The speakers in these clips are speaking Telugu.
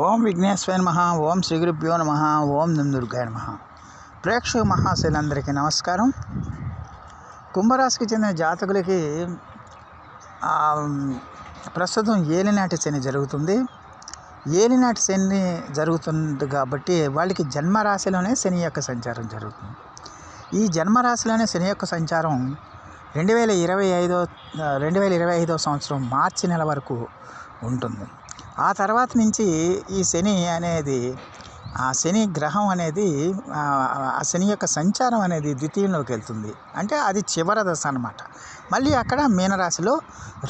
ఓం విఘ్నేశ్వర నమ ఓం శ్రీ గురుభ్యో నమ ఓం దుర్గాయ నమ. ప్రేక్షక మహాశైలందరికీ నమస్కారం. కుంభరాశికి చెందిన జాతకులకి ప్రస్తుతం ఏలినాటి శని జరుగుతుంది. ఏలినాటి శని జరుగుతుంది కాబట్టి వాళ్ళకి జన్మరాశిలోనే శని యొక్క సంచారం జరుగుతుంది. ఈ జన్మరాశిలోనే శని యొక్క సంచారం రెండు వేల ఇరవై ఐదో రెండు వేల ఇరవై ఐదో సంవత్సరం మార్చి నెల వరకు ఉంటుంది. ఆ తర్వాత నుంచి ఈ శని అనేది ఆ శని గ్రహం అనేది ఆ శని యొక్క సంచారం అనేది ద్వితీయంలోకి వెళ్తుంది. అంటే అది చివరి దశ అనమాట మళ్ళీ అక్కడ మీనరాశిలో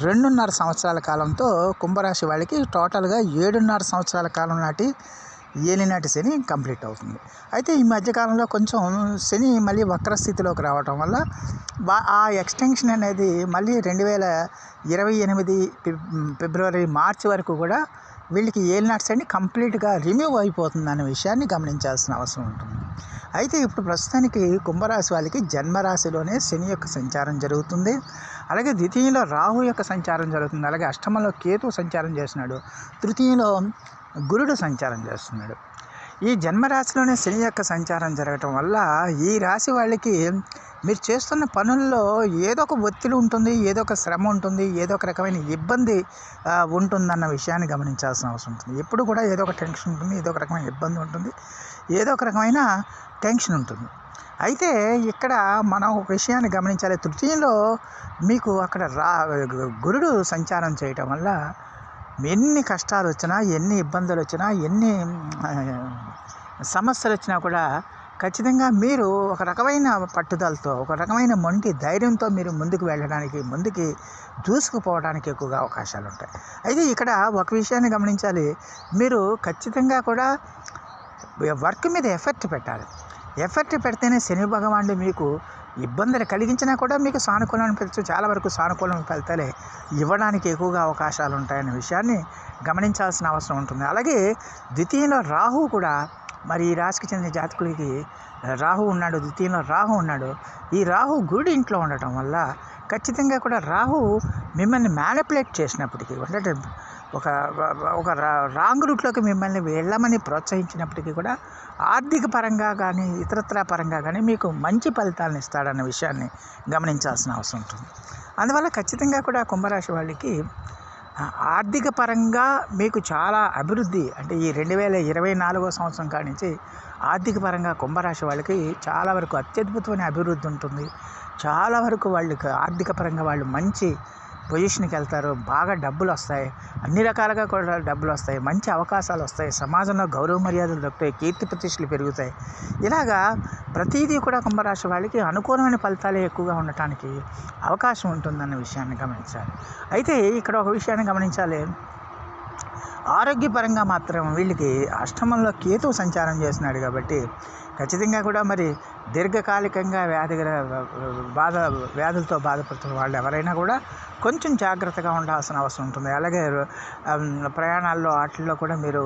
రెండున్నర సంవత్సరాల కాలంతో కుంభరాశి వాళ్ళకి టోటల్గా ఏడున్నర సంవత్సరాల కాలం నాటి ఏలినాటి శని కంప్లీట్ అవుతుంది. అయితే ఈ మధ్యకాలంలో కొంచెం శని మళ్ళీ వక్రస్థితిలోకి రావటం వల్ల ఆ ఎక్స్టెన్షన్ అనేది మళ్ళీ రెండు వేల ఇరవై ఎనిమిది ఫిబ్రవరి మార్చి వరకు కూడా వీళ్ళకి ఏలినాటి శని కంప్లీట్గా రిమూవ్ అయిపోతుంది అనే విషయాన్ని గమనించాల్సిన అవసరం ఉంటుంది. అయితే ఇప్పుడు ప్రస్తుతానికి కుంభరాశి వాళ్ళకి జన్మరాశిలోనే శని యొక్క సంచారం జరుగుతుంది. అలాగే ద్వితీయంలో రాహు యొక్క సంచారం జరుగుతుంది. అలాగే అష్టమంలో కేతు సంచారం చేసినాడు తృతీయంలో గురుడు సంచారం చేస్తున్నాడు. ఈ జన్మరాశిలోనే శని యొక్క సంచారం జరగటం వల్ల ఈ రాశి వాళ్ళకి మీరు చేస్తున్న పనుల్లో ఏదో ఒక ఒత్తిడి ఉంటుంది ఏదో ఒక శ్రమ ఉంటుంది ఏదో ఒక రకమైన ఇబ్బంది ఉంటుందన్న విషయాన్ని గమనించాల్సిన అవసరం ఉంటుంది. ఎప్పుడు కూడా ఏదో ఒక టెన్షన్ ఉంటుంది ఏదో ఒక రకమైన ఇబ్బంది ఉంటుంది ఏదో ఒక రకమైన టెన్షన్ ఉంటుంది. అయితే ఇక్కడ మనం ఒక విషయాన్ని గమనించాలి. తృతీయంలో మీకు అక్కడ రా గురుడు సంచారం చేయటం వల్ల ఎన్ని కష్టాలు వచ్చినా ఎన్ని ఇబ్బందులు వచ్చినా ఎన్ని సమస్యలు వచ్చినా కూడా ఖచ్చితంగా మీరు ఒక రకమైన పట్టుదలతో ఒక రకమైన మొండి ధైర్యంతో మీరు ముందుకు వెళ్ళడానికి ముందుకి దూసుకుపోవడానికి ఎక్కువగా అవకాశాలు ఉంటాయి. అయితే ఇక్కడ ఒక విషయాన్ని గమనించాలి. మీరు ఖచ్చితంగా కూడా వర్క్ మీద ఎఫెక్ట్ పెట్టాలి. ఎఫెక్ట్ పెడితేనే శని భగవానుడు మీకు ఇబ్బందులు కలిగించినా కూడా మీకు సానుకూలమైన ఫలితాలు చాలా వరకు సానుకూలమైన ఫలితాలే ఇవ్వడానికి ఎక్కువగా అవకాశాలు ఉంటాయనే విషయాన్ని గమనించాల్సిన అవసరం ఉంటుంది. అలాగే ద్వితీయంలో రాహు కూడా మరి ఈ రాశికి చెందిన జాతకులకి రాహు ఉన్నాడు ద్వితీయంలో రాహు ఉన్నాడు. ఈ రాహు గుడి ఇంట్లో ఉండటం వల్ల ఖచ్చితంగా కూడా రాహు మిమ్మల్ని మ్యానిపులేట్ చేసినప్పటికీ అంటే ఒక ఒక రా- రాంగ్ రూట్లోకి మిమ్మల్ని వెళ్ళమని ప్రోత్సహించినప్పటికీ కూడా ఆర్థిక పరంగా కానీ ఇతరత్ర పరంగా కానీ మీకు మంచి ఫలితాలను ఇస్తాడన్న విషయాన్ని గమనించాల్సిన అవసరం ఉంటుంది. అందువల్ల ఖచ్చితంగా కూడా కుంభరాశి వాళ్ళకి ఆర్థిక పరంగా మీకు చాలా అభివృద్ధి అంటే ఈ రెండు వేల ఇరవై నాలుగో సంవత్సరం కానించి ఆర్థిక పరంగా కుంభరాశి వాళ్ళకి చాలా వరకు అత్యద్భుతమైన అభివృద్ధి ఉంటుంది. చాలా వరకు వాళ్ళకి ఆర్థిక పరంగా వాళ్ళు మంచి పొజిషన్కి వెళ్తారు బాగా డబ్బులు వస్తాయి అన్ని రకాలుగా కూడా డబ్బులు వస్తాయి మంచి అవకాశాలు వస్తాయి సమాజంలో గౌరవ మర్యాదలు దొరుకుతాయి కీర్తి ప్రతిష్టలు పెరుగుతాయి. ఇలాగా ప్రతిదీ కూడా కుంభరాశి వాళ్ళకి అనుకూలమైన ఫలితాలే ఎక్కువగా ఉండటానికి అవకాశం ఉంటుందన్న విషయాన్ని గమనించాలి. అయితే ఇక్కడ ఒక విషయాన్ని గమనించాలి. ఆరోగ్యపరంగా మాత్రం వీళ్ళకి అష్టమంలో కేతు సంచారం చేస్తున్నాడు కాబట్టి ఖచ్చితంగా కూడా మరి దీర్ఘకాలికంగా వ్యాధి బాధ వ్యాధులతో బాధపడుతున్న వాళ్ళు ఎవరైనా కూడా కొంచెం జాగ్రత్తగా ఉండాల్సిన అవసరం ఉంటుంది. అలాగే ప్రయాణాల్లో వాటిల్లో కూడా మీరు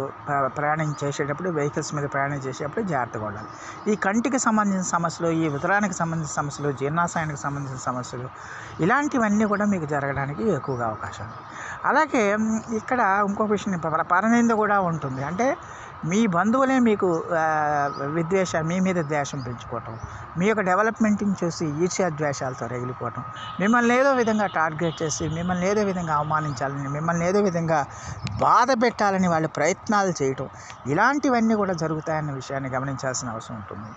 ప్రయాణం చేసేటప్పుడు వెహికల్స్ మీద ప్రయాణం చేసేటప్పుడు జాగ్రత్తగా ఉండాలి. ఈ కంటికి సంబంధించిన సమస్యలు ఈ ఉదరానికి సంబంధించిన సమస్యలు జీర్ణాశయానికి సంబంధించిన సమస్యలు ఇలాంటివన్నీ కూడా మీకు జరగడానికి ఎక్కువగా అవకాశం అలాగే ఇక్కడ ఇంకొక విషయం పరనింద కూడా ఉంటుంది. అంటే మీ బంధువులే మీకు విద్వేష మీ మీద ద్వేషం పెంచుకోవటం మీ యొక్క డెవలప్మెంట్ని చూసి ఈర్ష్యా ద్వేషాలతో రగిలిపోవటం మిమ్మల్ని ఏదో విధంగా టార్గెట్ చేసి మిమ్మల్ని ఏదో విధంగా అవమానించాలని మిమ్మల్ని ఏదో విధంగా బాధ పెట్టాలని వాళ్ళు ప్రయత్నాలు చేయటం ఇలాంటివన్నీ కూడా జరుగుతాయన్న విషయాన్ని గమనించాల్సిన అవసరం ఉంటుంది.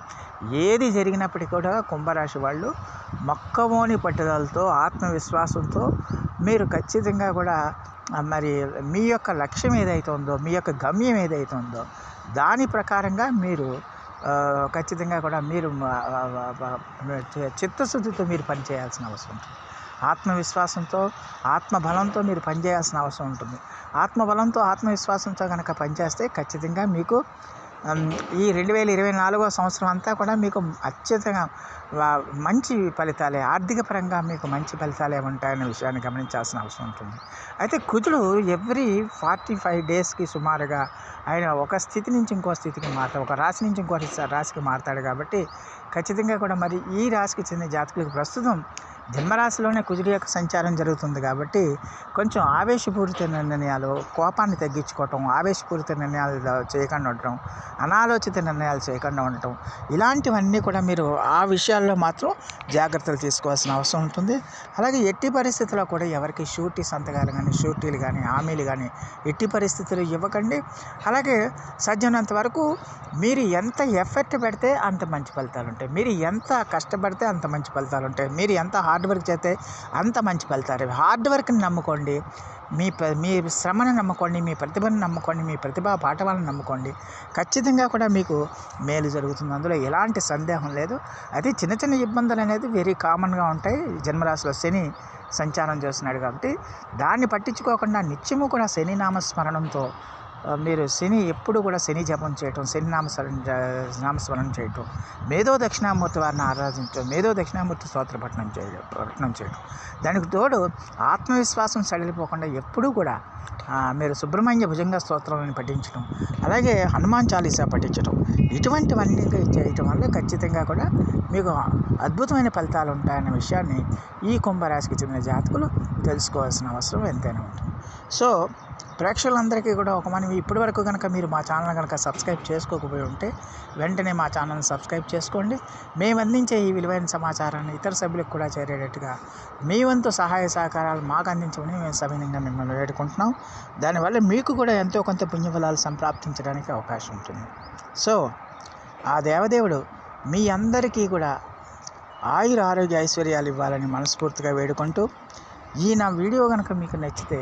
ఏది జరిగినప్పటికీ కూడా కుంభరాశి వాళ్ళు మొక్కమోని పట్టుదలతో ఆత్మవిశ్వాసంతో మీరు ఖచ్చితంగా కూడా మరి మీ యొక్క లక్ష్యం ఏదైతే ఉందో మీ యొక్క గమ్యం ఏదైతే ఉందో దాని ప్రకారంగా మీరు ఖచ్చితంగా కూడా మీరు చిత్తశుద్ధితో మీరు పనిచేయాల్సిన అవసరం ఉంటుంది. ఆత్మవిశ్వాసంతో ఆత్మబలంతో మీరు పనిచేయాల్సిన అవసరం ఉంటుంది. ఆత్మబలంతో ఆత్మవిశ్వాసంతో కనుక పనిచేస్తే ఖచ్చితంగా మీకు ఈ రెండు వేల ఇరవై నాలుగో సంవత్సరం అంతా కూడా మీకు అత్యధికంగా మంచి ఫలితాలే ఆర్థిక పరంగా మీకు మంచి ఫలితాలే ఉంటాయనే విషయాన్ని గమనించాల్సిన అవసరం ఉంటుంది. అయితే కుజుడు ఎవ్రీ ఫార్టీ ఫైవ్ డేస్కి సుమారుగా ఆయన ఒక స్థితి నుంచి ఇంకో స్థితికి మారుతాడు ఒక రాశి నుంచి ఇంకో రాశికి మారుతాడు కాబట్టి ఖచ్చితంగా కూడా మరి ఈ రాశికి చెందిన జాతకులకు ప్రస్తుతం జన్మరాశిలోనే కుజుడు యొక్క సంచారం జరుగుతుంది కాబట్టి కొంచెం ఆవేశపూరిత నిర్ణయాలు కోపాన్ని తగ్గించుకోవటం ఆవేశపూరిత నిర్ణయాలు చేయకుండా ఉండటం అనాలోచిత నిర్ణయాలు చేయకుండా ఉండటం ఇలాంటివన్నీ కూడా మీరు ఆ విషయాల్లో మాత్రం జాగ్రత్తలు తీసుకోవాల్సిన అవసరం ఉంటుంది. అలాగే ఎట్టి పరిస్థితుల్లో కూడా ఎవరికి షూరిటీ సంతకాలు కానీ షూరిటీలు కానీ హామీలు కానీ ఎట్టి పరిస్థితులు ఇవ్వకండి. అలాగే సాధ్యమైనంత వరకు మీరు ఎంత ఎఫర్ట్ పెడితే అంత మంచి ఫలితాలు ఉంటాయి. మీరు ఎంత కష్టపడితే అంత మంచి ఫలితాలు ఉంటాయి. మీరు ఎంత హార్డ్ హార్డ్ వర్క్ చేస్తే అంత మంచి ఫలితాలు హార్డ్ వర్క్ని నమ్ముకోండి. మీ ప- మీ శ్రమను నమ్ముకోండి మీ ప్రతిభను నమ్ముకోండి మీ ప్రతిభా పాఠవాలను నమ్ముకోండి. ఖచ్చితంగా కూడా మీకు మేలు జరుగుతుంది. అందులో ఎలాంటి సందేహం లేదు. అయితే చిన్న చిన్న ఇబ్బందులు అనేది వెరీ కామన్గా ఉంటాయి. జన్మరాశిలో శని సంచారం చేస్తున్నాడు కాబట్టి దాన్ని పట్టించుకోకుండా నిత్యము కూడా శని నామస్మరణంతో మీరు శని ఎప్పుడు కూడా శని జపం చేయటం శని నామస్మరణ నామస్మరణం చేయటం మేధో దక్షిణామూర్తి వారిని ఆరాధించడం మేధో దక్షిణామూర్తి స్తోత్ర పఠనం చేయడం పఠనం చేయడం దానికి తోడు ఆత్మవిశ్వాసం సడలిపోకుండా ఎప్పుడూ కూడా మీరు సుబ్రహ్మణ్య భుజంగ స్తోత్రాలను పఠించడం అలాగే హనుమాన్ చాలీసా పఠించడం ఇటువంటివన్నీ చేయటం వల్ల ఖచ్చితంగా కూడా మీకు అద్భుతమైన ఫలితాలు ఉంటాయన్న విషయాన్ని ఈ కుంభరాశికి చెందిన జాతకులు తెలుసుకోవాల్సిన అవసరం ఎంతైనా ఉంటుంది. సో ప్రేక్షకులందరికీ కూడా ఒక మనం ఇప్పటి వరకు కనుక మీరు మా ఛానల్ కనుక సబ్స్క్రైబ్ చేసుకోకపోయి ఉంటే వెంటనే మా ఛానల్ని సబ్స్క్రైబ్ చేసుకోండి. మేము అందించే ఈ విలువైన సమాచారాన్ని ఇతర సభ్యులకు కూడా చేరేటట్టుగా మీ వంతు సహాయ సహకారాలు మాకు అందించమని మేము సవినంగా మిమ్మల్ని వేడుకుంటున్నాం. దానివల్ల మీకు కూడా ఎంతో కొంత పుణ్యఫలాలు సంప్రాప్తించడానికి అవకాశం ఉంటుంది. సో ఆ దేవదేవుడు మీ అందరికీ కూడా ఆయుర ఆరోగ్య ఐశ్వర్యాలు ఇవ్వాలని మనస్ఫూర్తిగా వేడుకుంటూ ఈ నా వీడియో కనుక మీకు నచ్చితే